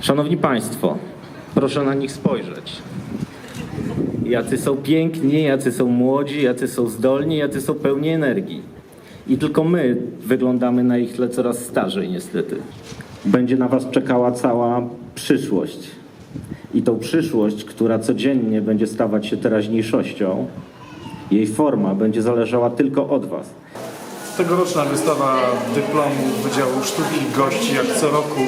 Szanowni Państwo, proszę na nich spojrzeć. Jacy są piękni, jacy są młodzi, jacy są zdolni, jacy są pełni energii. I tylko my wyglądamy na ich tle coraz starzej, niestety. Będzie na Was czekała cała przyszłość. I tą przyszłość, która codziennie będzie stawać się teraźniejszością, jej forma będzie zależała tylko od Was. Tegoroczna wystawa dyplomów Wydziału Sztuki gości jak co roku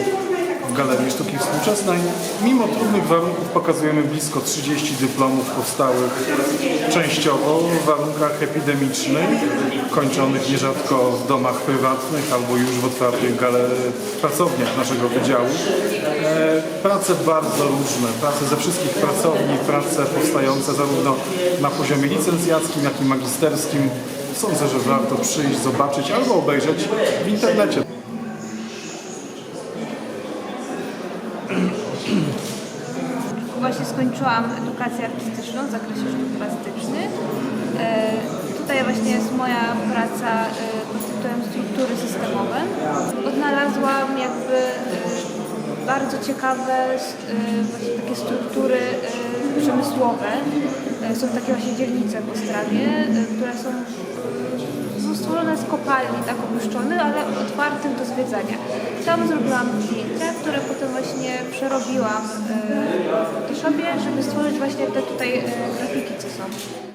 w Galerii Sztuki Współczesnej. Mimo trudnych warunków pokazujemy blisko 30 dyplomów powstałych częściowo w warunkach epidemicznych, kończonych nierzadko w domach prywatnych albo już w otwartych pracowniach naszego wydziału. E, Prace bardzo różne, prace ze wszystkich pracowni, prace powstające zarówno na poziomie licencjackim, jak i magisterskim. Sądzę, że warto przyjść, zobaczyć albo obejrzeć w internecie. Właśnie skończyłam edukację artystyczną w zakresie sztuk plastycznych. E, Tutaj właśnie jest moja praca e, pod tytułem struktury systemowe. Odnalazłam jakby e, bardzo ciekawe właśnie takie struktury przemysłowe. Są takie właśnie dzielnice w Ostrawie, które są stworzone z kopalni, tak opuszczone, ale otwartych do zwiedzania. Tam zrobiłam zdjęcia, które potem właśnie przerobiłam e, w Photoshopie, żeby stworzyć właśnie te tutaj e, grafiki, co są.